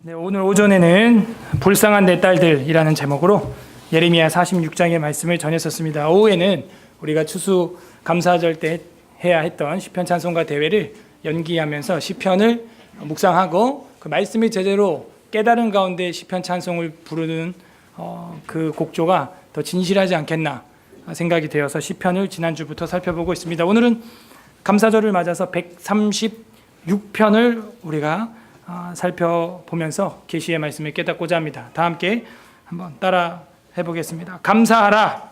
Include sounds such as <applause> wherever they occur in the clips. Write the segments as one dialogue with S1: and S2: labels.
S1: 네, 오늘 오전에는 불쌍한 내 딸들이라는 제목으로 예레미야 46장의 말씀을 전했었습니다. 오후에는 우리가 추수 감사절 때 해야 했던 시편 찬송가 대회를 연기하면서 시편을 묵상하고 그 말씀이 제대로 깨달은 가운데 시편 찬송을 부르는 어, 그 곡조가 더 진실하지 않겠나 생각이 되어서 시편을 지난주부터 살펴보고 있습니다. 오늘은 감사절을 맞아서 136편을 우리가 아, 살펴보면서 계시의 말씀을 깨닫고자 합니다. 다 함께 한번 따라 해보겠습니다. 감사하라.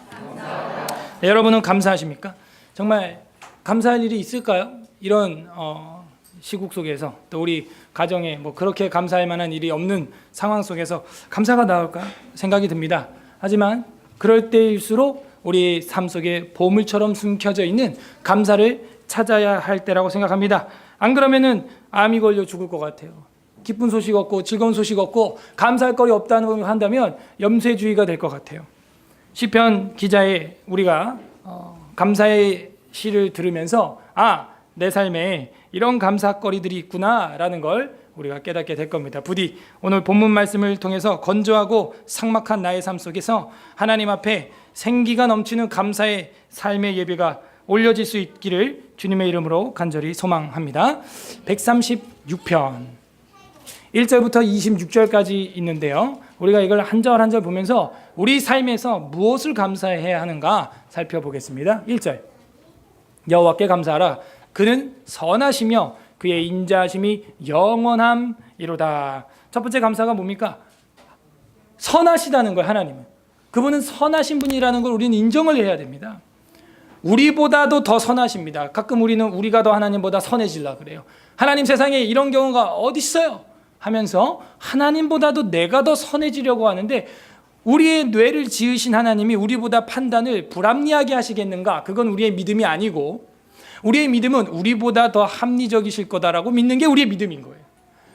S1: 네, 여러분은 감사하십니까? 정말 감사할 일이 있을까요? 이런 어, 시국 속에서 또 우리 가정에 뭐 그렇게 감사할 만한 일이 없는 상황 속에서 감사가 나올까 생각이 듭니다. 하지만 그럴 때일수록 우리 삶 속에 보물처럼 숨겨져 있는 감사를 찾아야 할 때라고 생각합니다. 안 그러면은 암이 걸려 죽을 것 같아요. 기쁜 소식 없고 즐거운 소식 없고 감사할 거리 없다는 걸 한다면 염세주의가 될 것 같아요. 시편 기자의 우리가 어, 감사의 시를 들으면서 아 내 삶에 이런 감사거리들이 있구나라는 걸 우리가 깨닫게 될 겁니다. 부디 오늘 본문 말씀을 통해서 건조하고 삭막한 나의 삶 속에서 하나님 앞에 생기가 넘치는 감사의 삶의 예배가 올려질 수 있기를 주님의 이름으로 간절히 소망합니다. 136편 1절부터 26절까지 있는데요. 우리가 이걸 한 절 한 절 보면서 우리 삶에서 무엇을 감사해야 하는가 살펴보겠습니다. 1절 여호와께 감사하라 그는 선하시며 그의 인자하심이 영원함이로다. 첫 번째 감사가 뭡니까? 선하시다는 거예요, 하나님은. 그분은 선하신 분이라는 걸 우리는 인정을 해야 됩니다. 우리보다도 더 선하십니다. 가끔 우리는 우리가 더 하나님보다 선해질라 그래요. 하나님 세상에 이런 경우가 어디 있어요? 하면서 하나님보다도 내가 더 선해지려고 하는데 우리의 뇌를 지으신 하나님이 우리보다 판단을 불합리하게 하시겠는가? 그건 우리의 믿음이 아니고 우리의 믿음은 우리보다 더 합리적이실 거다라고 믿는 게 우리의 믿음인 거예요.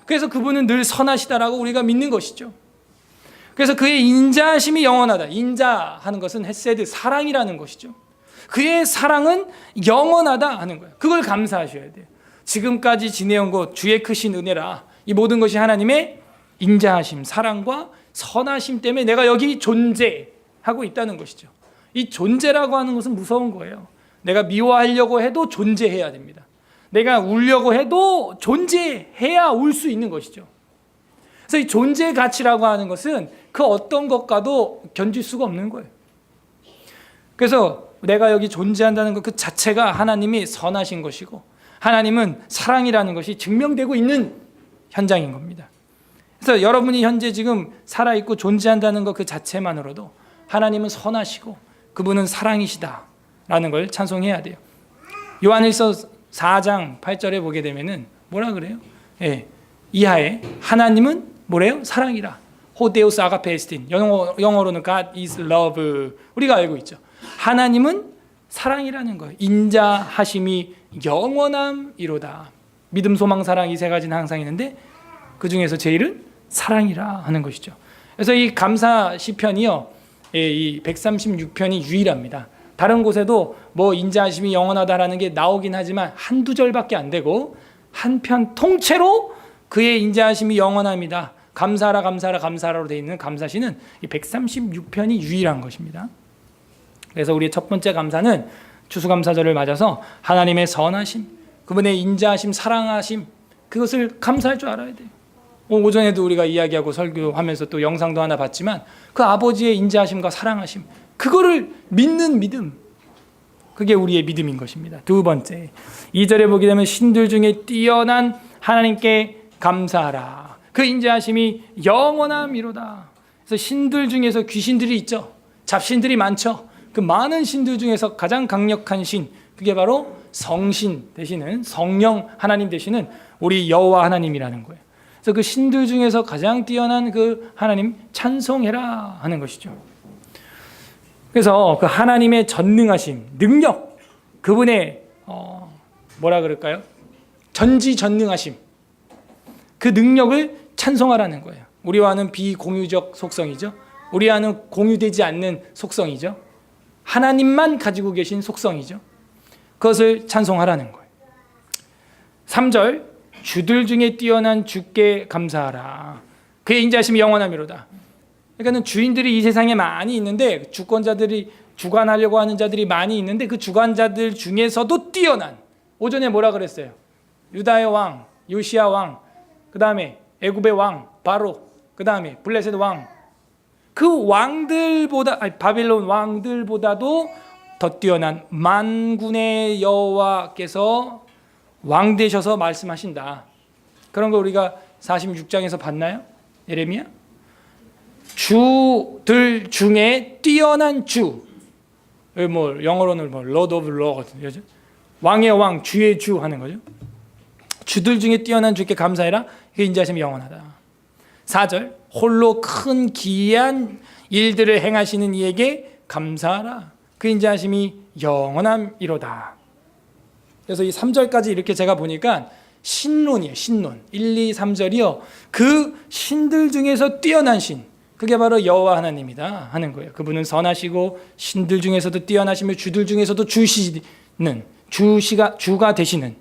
S1: 그래서 그분은 늘 선하시다라고 우리가 믿는 것이죠. 그래서 그의 인자하심이 영원하다. 인자하는 것은 헤세드 사랑이라는 것이죠. 그의 사랑은 영원하다 하는 거예요. 그걸 감사하셔야 돼요. 지금까지 지내온 것 주의 크신 은혜라. 이 모든 것이 하나님의 인자하심, 사랑과 선하심 때문에 내가 여기 존재하고 있다는 것이죠. 이 존재라고 하는 것은 무서운 거예요. 내가 미워하려고 해도 존재해야 됩니다. 내가 울려고 해도 존재해야 울 수 있는 것이죠. 그래서 이 존재 가치라고 하는 것은 그 어떤 것과도 견질 수가 없는 거예요. 그래서 내가 여기 존재한다는 것 그 자체가 하나님이 선하신 것이고 하나님은 사랑이라는 것이 증명되고 있는 현장인 겁니다. 그래서 여러분이 현재 지금 살아 있고 존재한다는 것 그 자체만으로도 하나님은 선하시고 그분은 사랑이시다라는 걸 찬송해야 돼요. 요한일서 4장 8절에 보게 되면은 뭐라 그래요? 예. 이하에 하나님은 뭐래요? 사랑이라. 호데우스 아가페스틴. 영어 영어로는 God is love. 우리가 알고 있죠. 하나님은 사랑이라는 거예요. 인자하심이 영원함이로다. 믿음, 소망, 사랑 이 세 가지는 항상 있는데 그 중에서 제일은 사랑이라 하는 것이죠. 그래서 이 감사 시편이요, 예, 이 136편이 유일합니다. 다른 곳에도 뭐 인자하심이 영원하다라는 게 나오긴 하지만 한두 절밖에 안 되고 한 편 통째로 그의 인자하심이 영원합니다. 감사하라 감사하라 감사하라로 되어 있는 감사시는 이 136편이 유일한 것입니다. 그래서 우리의 첫 번째 감사는 추수감사절을 맞아서 하나님의 선하심, 그분의 인자하심, 사랑하심 그것을 감사할 줄 알아야 돼요. 오전에도 우리가 이야기하고 설교하면서 또 영상도 하나 봤지만 그 아버지의 인자하심과 사랑하심 그거를 믿는 믿음 그게 우리의 믿음인 것입니다. 두 번째 2절에 보게 되면 신들 중에 뛰어난 하나님께 감사하라. 그 인자하심이 영원함이로다. 그래서 신들 중에서 귀신들이 있죠. 잡신들이 많죠. 그 많은 신들 중에서 가장 강력한 신 그게 바로 성신 되시는 성령 하나님 되시는 우리 여호와 하나님이라는 거예요. 그래서 그 신들 중에서 가장 뛰어난 그 하나님 찬송해라 하는 것이죠. 그래서 그 하나님의 전능하심, 능력, 그분의 어 뭐라 그럴까요? 전지전능하심, 그 능력을 찬송하라는 거예요. 우리와는 비공유적 속성이죠. 우리와는 공유되지 않는 속성이죠. 하나님만 가지고 계신 속성이죠. 그것을 찬송하라는 거예요. 3절 주들 중에 뛰어난 주께 감사하라. 그의 인자심이 영원함이로다. 그러니까는 주인들이 이 세상에 많이 있는데 주권자들이 주관하려고 하는 자들이 많이 있는데 그 주관자들 중에서도 뛰어난 오전에 뭐라 그랬어요? 유다의 왕, 요시아 왕, 그 다음에 애굽의 왕 바로, 그 다음에 블레셋 왕. 그 왕들보다 아니, 바빌론 왕들보다도 더 뛰어난 만군의 여호와께서 왕 되셔서 말씀하신다. 그런 거 우리가 46장에서 봤나요? 예레미야? 주들 중에 뛰어난 주. 뭐 영어로는 뭐 Lord of Lord 그죠? 왕의 왕, 주의 주 하는 거죠. 주들 중에 뛰어난 주께 감사해라. 그 인자심이 영원하다. 4절 홀로 큰 기이한 일들을 행하시는 이에게 감사하라. 그 인자심이 영원함이로다. 그래서 이 3절까지 이렇게 제가 보니까 신론이에요. 신론. 1, 2, 3절이요. 그 신들 중에서 뛰어난 신. 그게 바로 여호와 하나님이다 하는 거예요. 그분은 선하시고 신들 중에서도 뛰어나시며 주들 중에서도 주시는 주시가 주가 되시는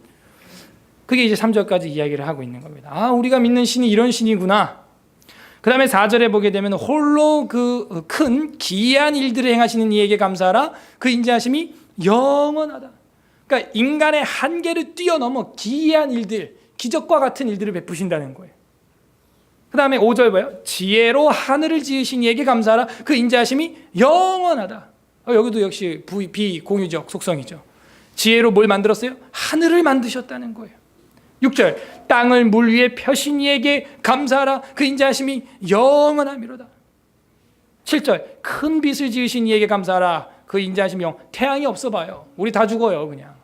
S1: 그게 이제 3절까지 이야기를 하고 있는 겁니다. 아, 우리가 믿는 신이 이런 신이구나. 그 다음에 4절에 보게 되면 홀로 그 큰 기이한 일들을 행하시는 이에게 감사하라. 그 인자하심이 영원하다. 그러니까 인간의 한계를 뛰어넘어 기이한 일들, 기적과 같은 일들을 베푸신다는 거예요. 그 다음에 5절 봐요. 지혜로 하늘을 지으신 이에게 감사하라. 그 인자하심이 영원하다. 어, 여기도 역시 비공유적 속성이죠. 지혜로 뭘 만들었어요? 하늘을 만드셨다는 거예요. 6절 땅을 물 위에 펴신 이에게 감사하라. 그 인자하심이 영원함이로다. 7절 큰 빛을 지으신 이에게 감사하라. 그 인자하심이 영 태양이 없어 봐요. 우리 다 죽어요, 그냥.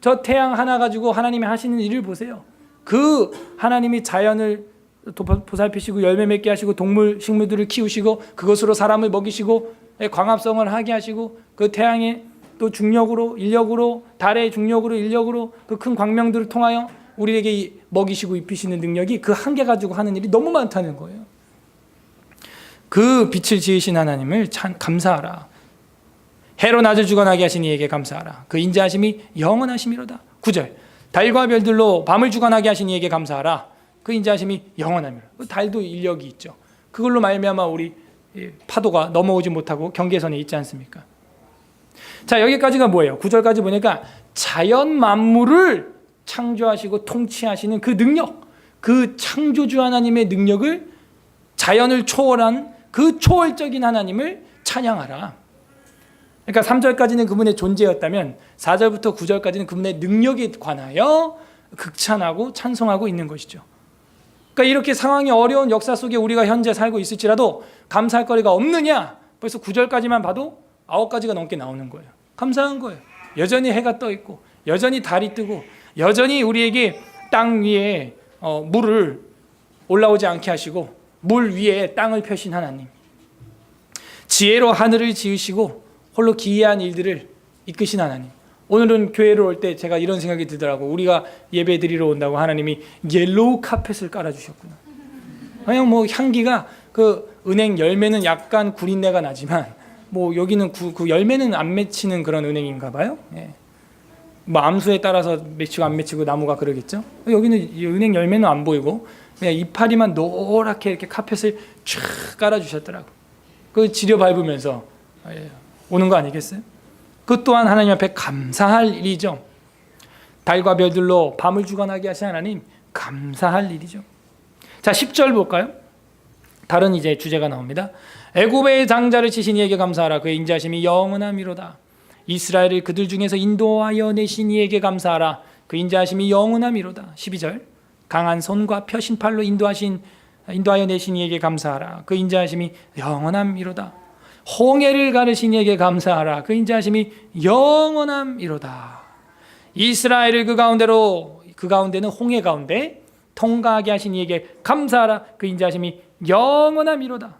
S1: 저 태양 하나 가지고 하나님이 하시는 일을 보세요. 그 하나님이 자연을 보살피시고 열매 맺게 하시고 동물 식물들을 키우시고 그것으로 사람을 먹이시고 광합성을 하게 하시고 그 태양의 또 중력으로 인력으로 달의 중력으로 인력으로 그 큰 광명들을 통하여 우리에게 먹이시고 입히시는 능력이 그 한 개 가지고 하는 일이 너무 많다는 거예요. 그 빛을 지으신 하나님을 참 감사하라. 해로 낮을 주관하게 하신 이에게 감사하라. 그 인자하심이 영원하심이로다. 9절 달과 별들로 밤을 주관하게 하신 이에게 감사하라. 그 인자하심이 영원함이라. 그 달도 인력이 있죠. 그걸로 말미암아 우리 파도가 넘어오지 못하고 경계선에 있지 않습니까? 자 여기까지가 뭐예요? 9절까지 보니까 자연 만물을 창조하시고 통치하시는 그 능력, 그 창조주 하나님의 능력을 자연을 초월한 그 초월적인 하나님을 찬양하라. 그러니까 3절까지는 그분의 존재였다면 4절부터 9절까지는 그분의 능력에 관하여 극찬하고 찬송하고 있는 것이죠. 그러니까 이렇게 상황이 어려운 역사 속에 우리가 현재 살고 있을지라도 감사할 거리가 없느냐? 벌써 9절까지만 봐도 9가지가 넘게 나오는 거예요. 감사한 거예요. 여전히 해가 떠 있고 여전히 달이 뜨고 여전히 우리에게 땅 위에 어, 물을 올라오지 않게 하시고 물 위에 땅을 펴신 하나님. 지혜로 하늘을 지으시고 홀로 기이한 일들을 이끄신 하나님. 오늘은 교회로 올때 제가 이런 생각이 들더라고. 우리가 예배 드리러 온다고 하나님이 옐로우 카펫을 깔아 주셨구나. 그냥 뭐 향기가 그 은행 열매는 약간 구린내가 나지만 뭐 여기는 구, 그 열매는 안 맺히는 그런 은행인가 봐요. 예. 뭐 암수에 따라서 맺히고 안 맺히고 나무가 그러겠죠. 여기는 은행 열매는 안 보이고 그냥 이파리만 노랗게 이렇게 카펫을 쫙 깔아 주셨더라고. 그 지려 밟으면서 예, 오는 거 아니겠어요? 그 또한 하나님 앞에 감사할 일이죠. 달과 별들로 밤을 주관하게 하신 하나님 감사할 일이죠. 자, 10절 볼까요? 다른 이제 주제가 나옵니다. 애굽의 장자를 치신 이에게 감사하라 그의 인자심이 영원함이로다. 이스라엘을 그들 중에서 인도하여 내신 이에게 감사하라 그 인자심이 영원함이로다. 12절 강한 손과 펴신 팔로 인도하신 인도하여 내신 이에게 감사하라 그 인자심이 영원함이로다. 홍해를 가르신 이에게 감사하라 그 인자심이 영원함이로다. 이스라엘을 그 가운데로 그 가운데는 홍해 가운데 통과하게 하신 이에게 감사하라 그 인자심이 영원함이로다.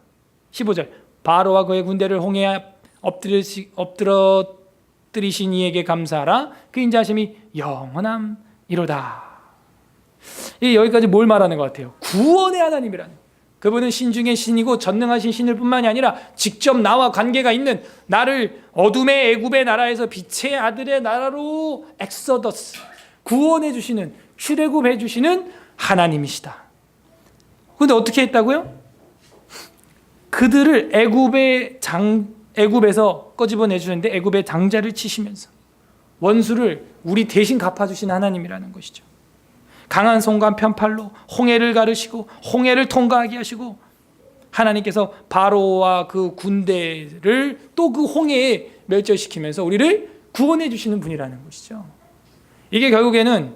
S1: 15절 바로와 그의 군대를 홍해에 엎드리시, 엎드러 뜨리신 이에게 감사하라 그 인자심이 영원함이로다. 여기까지 뭘 말하는 것 같아요? 구원의 하나님이라는 그분은 신 중의 신이고 전능하신 신일 뿐만이 아니라 직접 나와 관계가 있는 나를 어둠의 애굽의 나라에서 빛의 아들의 나라로 엑소더스 구원해 주시는 출애굽해 주시는 하나님이시다. 근데 어떻게 했다고요? 그들을 애굽의 장 애굽에서 꺼집어내 주는데 애굽의 장자를 치시면서 원수를 우리 대신 갚아주신 하나님이라는 것이죠. 강한 손과 편팔로 홍해를 가르시고 홍해를 통과하게 하시고 하나님께서 바로와 그 군대를 또 그 홍해에 멸절시키면서 우리를 구원해 주시는 분이라는 것이죠. 이게 결국에는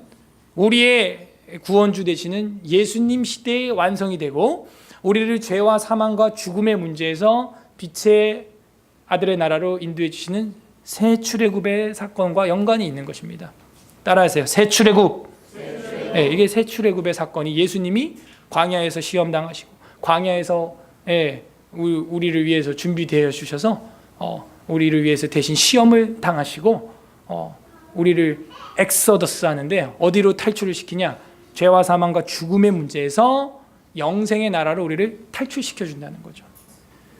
S1: 우리의 구원주 되시는 예수님 시대의 완성이 되고 우리를 죄와 사망과 죽음의 문제에서 빛의 아들의 나라로 인도해 주시는 새 출애굽의 사건과 연관이 있는 것입니다. 따라하세요. 새 출애굽. 네, 이게 새 출애굽의 사건이 예수님이 광야에서 시험 당하시고 광야에서 예, 우- 우리를 위해서 준비되어 주셔서 어, 우리를 위해서 대신 시험을 당하시고 어, 우리를 엑서더스 하는데 어디로 탈출을 시키냐? 죄와 사망과 죽음의 문제에서 영생의 나라로 우리를 탈출시켜 준다는 거죠.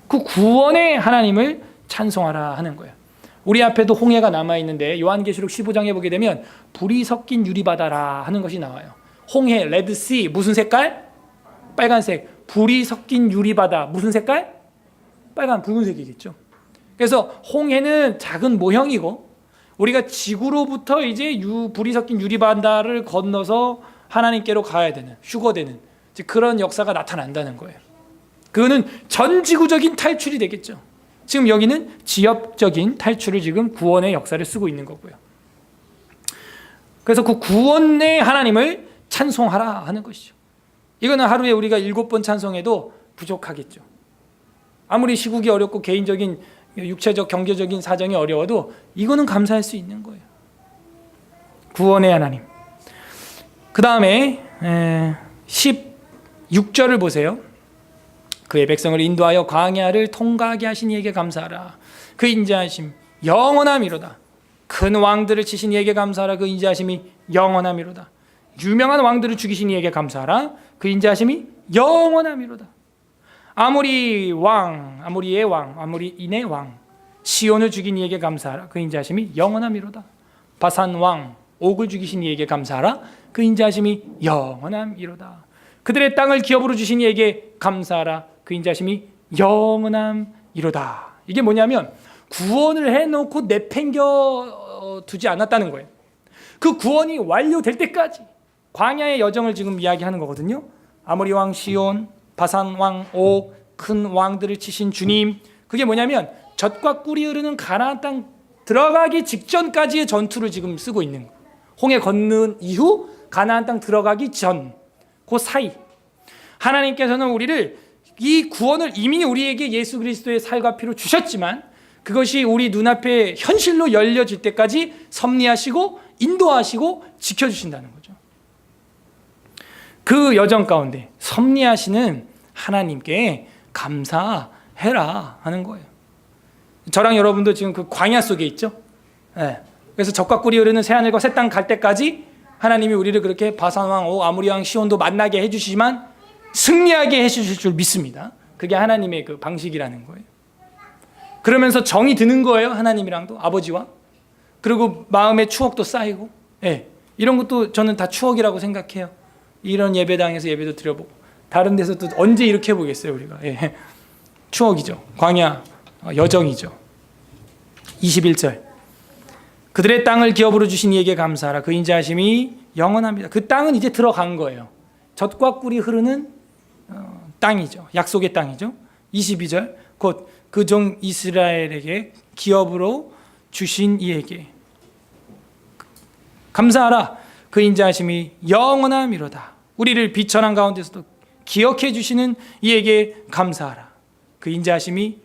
S1: 그 구원의 하나님을 찬송하라 하는 거예요. 우리 앞에도 홍해가 남아 있는데 요한계시록 15장에 보게 되면 불이 섞인 유리바다라 하는 것이 나와요. 홍해 레드씨 무슨 색깔? 빨간색. 불이 섞인 유리바다 무슨 색깔? 빨간 붉은색이겠죠. 그래서 홍해는 작은 모형이고 우리가 지구로부터 이제 유, 불이 섞인 유리바다를 건너서 하나님께로 가야 되는 휴거되는 그런 역사가 나타난다는 거예요. 그거는 전 지구적인 탈출이 되겠죠. 지금 여기는 지역적인 탈출을 지금 구원의 역사를 쓰고 있는 거고요. 그래서 그 구원의 하나님을 찬송하라 하는 것이죠. 이거는 하루에 우리가 일곱 번 찬송해도 부족하겠죠. 아무리 시국이 어렵고 개인적인 육체적 경제적인 사정이 어려워도 이거는 감사할 수 있는 거예요. 구원의 하나님. 그 다음에 16절을 보세요. 그의 백성을 인도하여 광야를 통과하게 하신 이에게 감사하라. 그 인자하심 영원함이로다. 큰 왕들을 치신 이에게 감사하라. 그 인자하심이 영원함이로다. 유명한 왕들을 죽이신 이에게 감사하라. 그 인자하심이 영원함이로다. 아무리 왕, 아무리의 왕, 아무리 인의 왕, 시온을 죽인 이에게 감사하라. 그 인자하심이 영원함이로다. 바산 왕, 옥을 죽이신 이에게 감사하라. 그 인자하심이 영원함이로다. 그들의 땅을 기업으로 주신 이에게 감사하라. 그 인자심이 영원함이로다. 이게 뭐냐면 구원을 해놓고 내팽겨 두지 않았다는 거예요. 그 구원이 완료될 때까지 광야의 여정을 지금 이야기하는 거거든요. 아모리 왕 시온, 바산 왕 옥, 큰 왕들을 치신 주님. 그게 뭐냐면 젖과 꿀이 흐르는 가나안 땅 들어가기 직전까지의 전투를 지금 쓰고 있는 거예요. 홍해 건넌 이후 가나안 땅 들어가기 전, 그 사이 하나님께서는 우리를 이 구원을 이미 우리에게 예수 그리스도의 살과 피로 주셨지만 그것이 우리 눈앞에 현실로 열려질 때까지 섭리하시고 인도하시고 지켜주신다는 거죠. 그 여정 가운데 섭리하시는 하나님께 감사해라 하는 거예요. 저랑 여러분도 지금 그 광야 속에 있죠. 네. 그래서 적과 꿀이 흐르는 새하늘과 새 땅 갈 때까지 하나님이 우리를 그렇게 바산왕, 오 아무리왕, 시온도 만나게 해주시지만 승리하게 해주실 줄 믿습니다. 그게 하나님의 그 방식이라는 거예요. 그러면서 정이 드는 거예요. 하나님이랑도 아버지와 그리고 마음의 추억도 쌓이고, 예, 이런 것도 저는 다 추억이라고 생각해요. 이런 예배당에서 예배도 드려보고 다른 데서 또 언제 이렇게 해보겠어요 우리가 예. 추억이죠. 광야 어, 여정이죠. 21절 그들의 땅을 기업으로 주신 이에게 감사하라. 그 인자하심이 영원합니다. 그 땅은 이제 들어간 거예요. 젖과 꿀이 흐르는 어, 땅이죠. 약속의 땅이죠. 22절 곧 그 종 이스라엘에게 기업으로 주신 이에게 감사하라. 그 인자하심이 영원함이로다. 우리를 비천한 가운데서도 기억해 주시는 이에게 감사하라. 그 인자하심이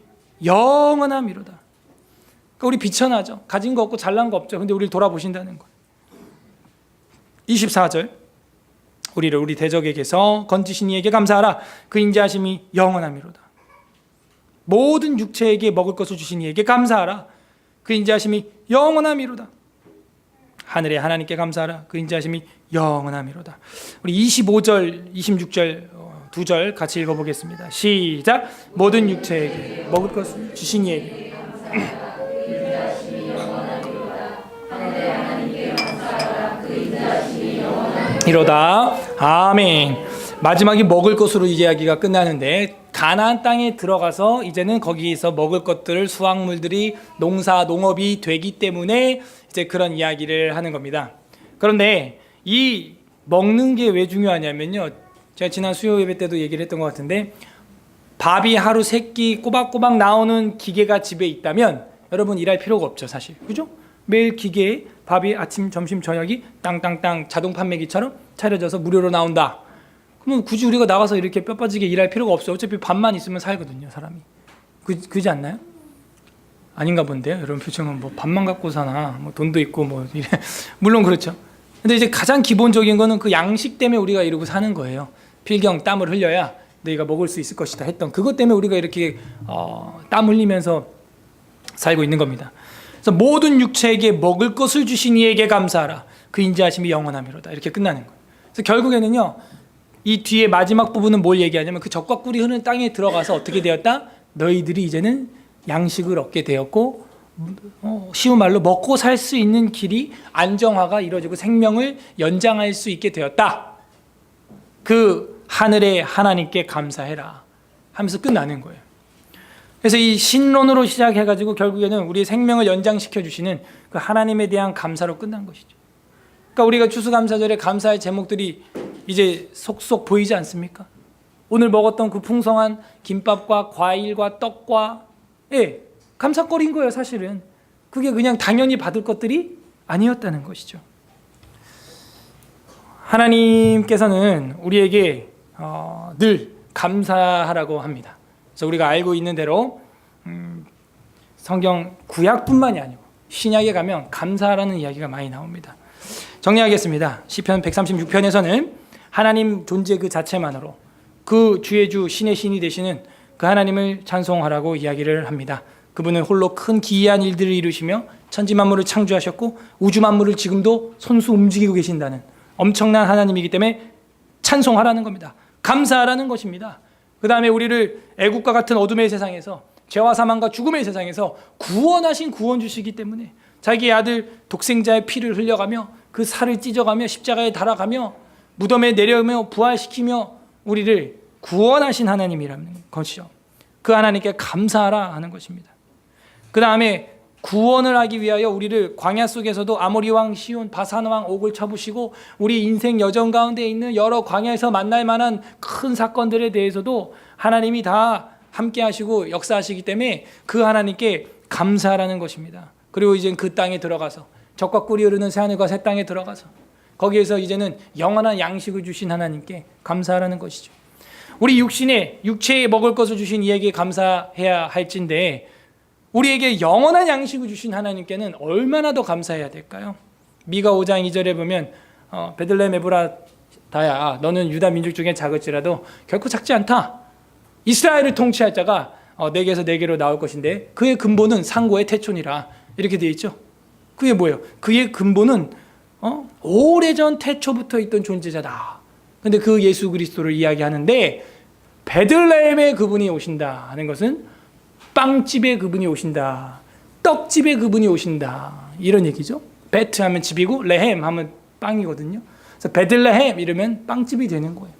S1: 영원함이로다. 그러니까 우리 비천하죠. 가진 거 없고 잘난 거 없죠. 근데 우리를 돌아보신다는 거예요. 24절. 우리를 우리 대적에게서 건지신 이에게 감사하라. 그 인자하심이 영원함이로다. 모든 육체에게 먹을 것을 주신 이에게 감사하라. 그 인자하심이 영원함이로다. 하늘의 하나님께 감사하라. 그 인자하심이 영원함이로다. 우리 25절, 26절 어, 두절 같이 읽어보겠습니다. 시작. 모든 육체에게 먹을 것을 주신 이에게 이로다. 아멘. 마지막에 먹을 것으로 이야기가 끝나는데 가나안 땅에 들어가서 이제는 거기에서 먹을 것들 수확물들이 농사 농업이 되기 때문에 이제 그런 이야기를 하는 겁니다. 그런데 이 먹는 게 왜 중요하냐면요. 제가 지난 수요 예배 때도 얘기를 했던 것 같은데 밥이 하루 세 끼 꼬박꼬박 나오는 기계가 집에 있다면 여러분 일할 필요가 없죠 사실 그죠? 매일 기계에 밥이 아침 점심 저녁이 땅땅땅 자동 판매기처럼 차려져서 무료로 나온다. 그러면 굳이 우리가 나가서 이렇게 뼈 빠지게 일할 필요가 없어 어차피 밥만 있으면 살거든요 사람이. 그, 그지 않나요? 아닌가 본데요? 여러분 표정은 뭐 밥만 갖고 사나 뭐 돈도 있고 뭐 이래. <laughs> 물론 그렇죠. 근데 이제 가장 기본적인 거는 그 양식 때문에 우리가 이러고 사는 거예요. 필경 땀을 흘려야 너희가 먹을 수 있을 것이다 했던 그것 때문에 우리가 이렇게 어, 땀 흘리면서 살고 있는 겁니다. 그래서 모든 육체에게 먹을 것을 주신 이에게 감사하라. 그 인자하심이 영원함이로다. 이렇게 끝나는 거예요. 그래서 결국에는요. 이 뒤에 마지막 부분은 뭘 얘기하냐면 그 적과 꿀이 흐르는 땅에 들어가서 어떻게 되었다? 너희들이 이제는 양식을 얻게 되었고 어, 쉬운 말로 먹고 살 수 있는 길이 안정화가 이루어지고 생명을 연장할 수 있게 되었다. 그 하늘의 하나님께 감사해라 하면서 끝나는 거예요. 그래서 이 신론으로 시작해가지고 결국에는 우리의 생명을 연장시켜 주시는 그 하나님에 대한 감사로 끝난 것이죠. 그러니까 우리가 추수감사절에 감사의 제목들이 이제 속속 보이지 않습니까? 오늘 먹었던 그 풍성한 김밥과 과일과 떡과 예 감사거리인 거예요 사실은 그게 그냥 당연히 받을 것들이 아니었다는 것이죠. 하나님께서는 우리에게 어, 늘 감사하라고 합니다. 그래서 우리가 알고 있는 대로 음, 성경 구약뿐만이 아니고 신약에 가면 감사라는 이야기가 많이 나옵니다. 정리하겠습니다. 시편 136편에서는 하나님 존재 그 자체만으로 그 주의 주 신의 신이 되시는 그 하나님을 찬송하라고 이야기를 합니다. 그분은 홀로 큰 기이한 일들을 이루시며 천지 만물을 창조하셨고 우주 만물을 지금도 손수 움직이고 계신다는 엄청난 하나님이기 때문에 찬송하라는 겁니다. 감사하라는 것입니다. 그 다음에 우리를 애국과 같은 어둠의 세상에서 죄와 사망과 죽음의 세상에서 구원하신 구원주시기 때문에 자기 아들 독생자의 피를 흘려가며 그 살을 찢어가며 십자가에 달아가며 무덤에 내려오며 부활시키며 우리를 구원하신 하나님이라는 것이죠. 그 하나님께 감사하라 하는 것입니다. 그 다음에 구원을 하기 위하여 우리를 광야 속에서도 아모리 왕 시온 바산 왕 옥을 쳐부시고 우리 인생 여정 가운데 있는 여러 광야에서 만날 만한 큰 사건들에 대해서도 하나님이 다 함께 하시고 역사하시기 때문에 그 하나님께 감사하라는 것입니다. 그리고 이제 그 땅에 들어가서 적과 꿀이 흐르는 새 하늘과 새 땅에 들어가서 거기에서 이제는 영원한 양식을 주신 하나님께 감사하라는 것이죠. 우리 육신에 육체에 먹을 것을 주신 이에게 감사해야 할진데 우리에게 영원한 양식을 주신 하나님께는 얼마나 더 감사해야 될까요? 미가 5장 2절에 보면 어, 베들레헴 에브라다야 너는 유다 민족 중에 작을지라도 결코 작지 않다. 이스라엘을 통치할 자가 어, 네 개로 나올 것인데 그의 근본은 상고의 태촌이라 이렇게 되어 있죠. 그게 뭐예요? 그의 근본은 어? 오래전 태초부터 있던 존재자다. 근데 그 예수 그리스도를 이야기하는데 베들레헴에 그분이 오신다 하는 것은 빵집에 그분이 오신다. 떡집에 그분이 오신다. 이런 얘기죠. 베트 하면 집이고 레헴 하면 빵이거든요. 그래서 베들레헴 이러면 빵집이 되는 거예요.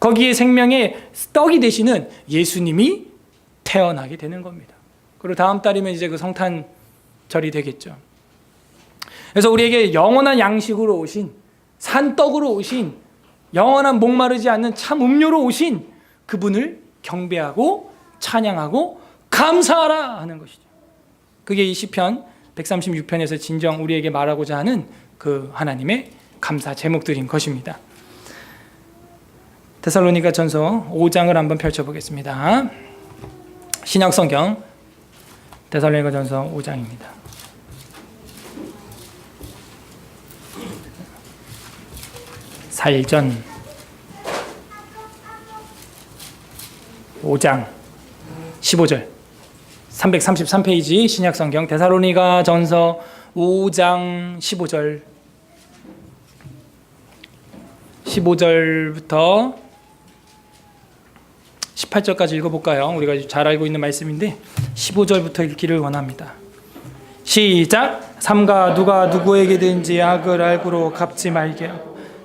S1: 거기에 생명의 떡이 되시는 예수님이 태어나게 되는 겁니다. 그리고 다음 달이면 이제 그 성탄절이 되겠죠. 그래서 우리에게 영원한 양식으로 오신 산떡으로 오신 영원한 목마르지 않는 참 음료로 오신 그분을 경배하고 찬양하고 감사하라 하는 것이죠. 그게 이 시편 136편에서 진정 우리에게 말하고자 하는 그 하나님의 감사 제목들인 것입니다. 데살로니가 전서 5장을 한번 펼쳐 보겠습니다. 신약 성경 데살로니가 전서 5장입니다. 살전 5장 15절 333페이지 신약 성경 데살로니가 전서 5장 15절 15절부터 18절까지 읽어볼까요? 우리가 잘 알고 있는 말씀인데 15절부터 읽기를 원합니다. 시작. 삼가 누가 누구에게든지 악을 알고로 갚지 말게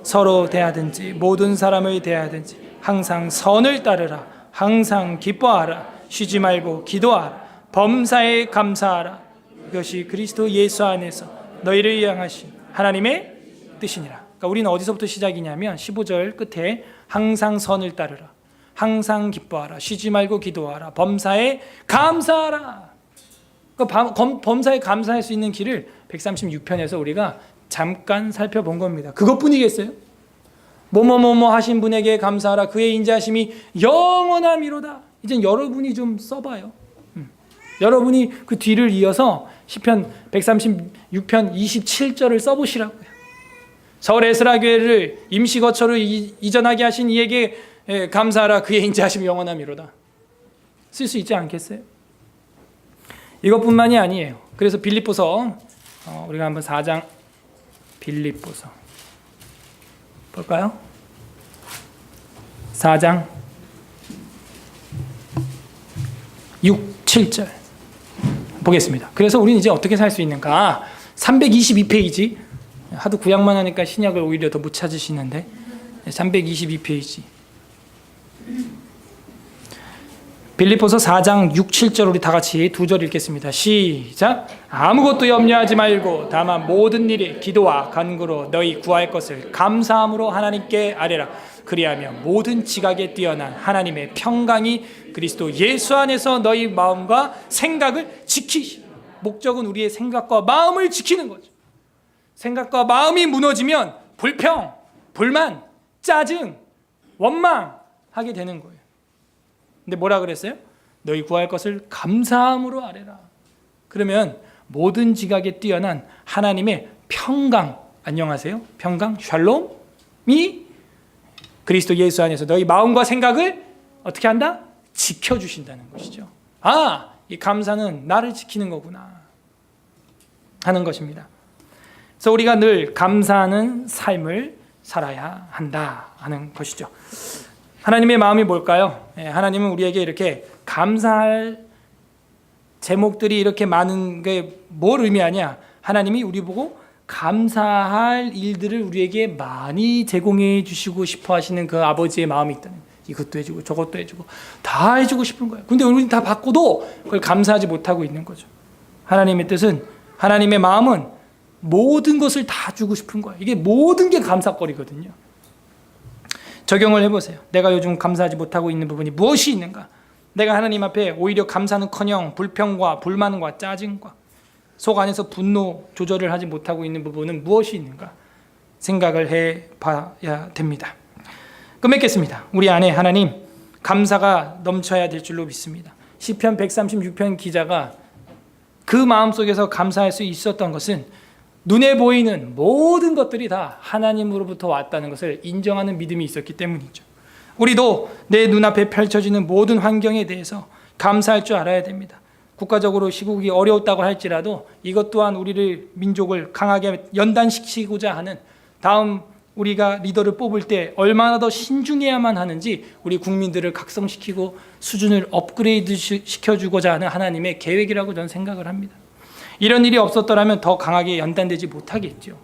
S1: 서로 대하든지 모든 사람을 대하든지 항상 선을 따르라 항상 기뻐하라 쉬지 말고 기도하라 범사에 감사하라 이것이 그리스도 예수 안에서 너희를 향하신 하나님의 뜻이니라 그러니까 우리는 어디서부터 시작이냐면 15절 끝에 항상 선을 따르라 항상 기뻐하라 쉬지 말고 기도하라 범사에 감사하라 그 밤- 검- 범사에 감사할 수 있는 길을 136편에서 우리가 잠깐 살펴본 겁니다. 그것뿐이겠어요? 뭐뭐뭐뭐 하신 분에게 감사하라 그의 인자하심이 영원함이로다. 이젠 여러분이 좀 써봐요. 음. 여러분이 그 뒤를 이어서 시편 136편 27절을 써보시라고요. 서울 에스라 교회를 임시 거처로 이- 이전하게 하신 이에게 예, 감사하라 그의 인자하심이 영원함이로다. 쓸 수 있지 않겠어요? 이것뿐만이 아니에요. 그래서 빌립보서 어, 우리가 한번 4장 빌립보서 볼까요? 4장 6, 7절 보겠습니다. 그래서 우리는 이제 어떻게 살 수 있는가? 322페이지 하도 구약만 하니까 신약을 오히려 더 못 찾으시는데 322페이지 빌립보서 4장 6, 7절 우리 다 같이 두 절 읽겠습니다. 시작. 아무것도 염려하지 말고 다만 모든 일에 기도와 간구로 너희 구할 것을 감사함으로 하나님께 아뢰라. 그리하면 모든 지각에 뛰어난 하나님의 평강이 그리스도 예수 안에서 너희 마음과 생각을 지키시. 목적은 우리의 생각과 마음을 지키는 거죠. 생각과 마음이 무너지면 불평, 불만, 짜증, 원망하게 되는 거예요. 근데 뭐라 그랬어요? 너희 구할 것을 감사함으로 아뢰라. 그러면 모든 지각에 뛰어난 하나님의 평강 안녕하세요. 평강 샬롬이 그리스도 예수 안에서 너희 마음과 생각을 어떻게 한다? 지켜 주신다는 것이죠. 아, 이 감사는 나를 지키는 거구나 하는 것입니다. 그래서 우리가 늘 감사하는 삶을 살아야 한다 하는 것이죠. 하나님의 마음이 뭘까요? 예, 하나님은 우리에게 이렇게 감사할 제목들이 이렇게 많은 게 뭘 의미하냐? 하나님이 우리 보고 감사할 일들을 우리에게 많이 제공해 주시고 싶어 하시는 그 아버지의 마음이 있다는. 이것도 해주고 저것도 해주고 다 해주고 싶은 거예요. 근데 우리는 다 받고도 그걸 감사하지 못하고 있는 거죠. 하나님의 뜻은 하나님의 마음은 모든 것을 다 주고 싶은 거예요. 이게 모든 게 감사거리거든요. 적용을 해보세요. 내가 요즘 감사하지 못하고 있는 부분이 무엇이 있는가? 내가 하나님 앞에 오히려 감사는커녕 불평과 불만과 짜증과 속 안에서 분노 조절을 하지 못하고 있는 부분은 무엇이 있는가? 생각을 해 봐야 됩니다. 끝맺겠습니다. 우리 안에 하나님 감사가 넘쳐야 될 줄로 믿습니다. 시편 136편 기자가 그 마음 속에서 감사할 수 있었던 것은 눈에 보이는 모든 것들이 다 하나님으로부터 왔다는 것을 인정하는 믿음이 있었기 때문이죠. 우리도 내 눈앞에 펼쳐지는 모든 환경에 대해서 감사할 줄 알아야 됩니다. 국가적으로 시국이 어려웠다고 할지라도 이것 또한 우리를 민족을 강하게 연단시키고자 하는 다음 우리가 리더를 뽑을 때 얼마나 더 신중해야만 하는지 우리 국민들을 각성시키고 수준을 업그레이드 시켜주고자 하는 하나님의 계획이라고 저는 생각을 합니다. 이런 일이 없었더라면 더 강하게 연단되지 못하겠죠.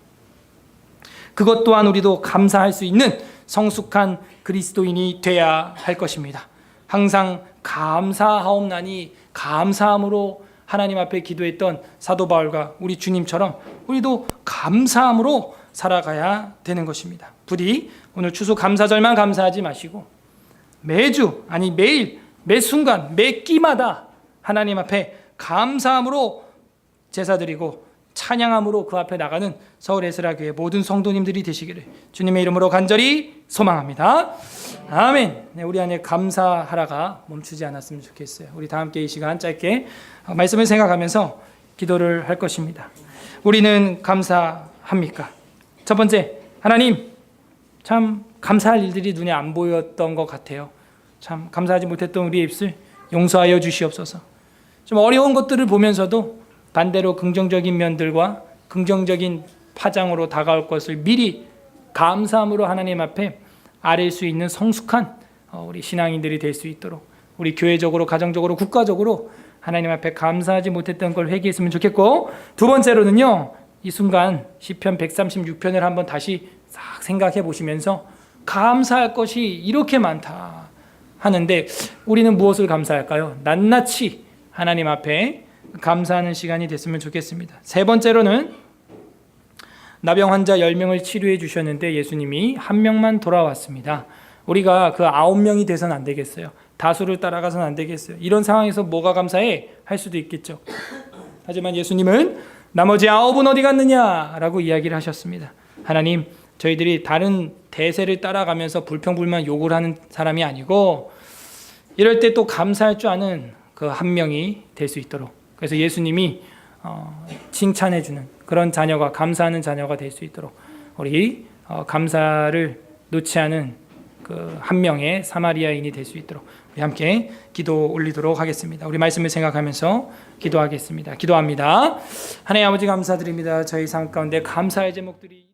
S1: 그것 또한 우리도 감사할 수 있는 성숙한 그리스도인이 돼야 할 것입니다. 항상 감사하옵나니 감사함으로 하나님 앞에 기도했던 사도 바울과 우리 주님처럼 우리도 감사함으로 살아가야 되는 것입니다. 부디 오늘 추수 감사절만 감사하지 마시고 매주 아니 매일 매 순간 매 끼마다 하나님 앞에 감사함으로 제사드리고 찬양함으로 그 앞에 나가는 서울 에스라 교회 모든 성도님들이 되시기를 주님의 이름으로 간절히 소망합니다. 아멘. 네, 우리 안에 감사하라가 멈추지 않았으면 좋겠어요. 우리 다 함께 이 시간 짧게 말씀을 생각하면서 기도를 할 것입니다. 우리는 감사합니까? 첫 번째, 하나님 참 감사할 일들이 눈에 안 보였던 것 같아요. 참 감사하지 못했던 우리의 입술 용서하여 주시옵소서. 좀 어려운 것들을 보면서도 반대로 긍정적인 면들과 긍정적인 파장으로 다가올 것을 미리 감사함으로 하나님 앞에 아뢰 수 있는 성숙한 어, 우리 신앙인들이 될 수 있도록 우리 교회적으로 가정적으로 국가적으로 하나님 앞에 감사하지 못했던 걸 회개했으면 좋겠고 두 번째로는요 이 순간 시편 136편을 한번 다시 싹 생각해 보시면서 감사할 것이 이렇게 많다 하는데 우리는 무엇을 감사할까요? 낱낱이 하나님 앞에 감사하는 시간이 됐으면 좋겠습니다. 세 번째로는 나병 환자 10명을 치료해 주셨는데 예수님이 한 명만 돌아왔습니다. 우리가 그 아홉 명이 돼서는 안 되겠어요. 다수를 따라가서는 안 되겠어요. 이런 상황에서 뭐가 감사해? 할 수도 있겠죠. 하지만 예수님은 나머지 아홉은 어디 갔느냐라고 이야기를 하셨습니다. 하나님, 저희들이 다른 대세를 따라가면서 불평불만 욕을 하는 사람이 아니고 이럴 때 또 감사할 줄 아는 그 한 명이 될 수 있도록 그래서 예수님이 어, 칭찬해 주는 그런 자녀가 감사하는 자녀가 될 수 있도록 우리 어, 감사를 놓지 않은 그 한 명의 사마리아인이 될 수 있도록 우리 함께 기도 올리도록 하겠습니다. 우리 말씀을 생각하면서 기도하겠습니다. 기도합니다. 하나님 아버지 감사드립니다. 저희 삶 가운데 감사의 제목들이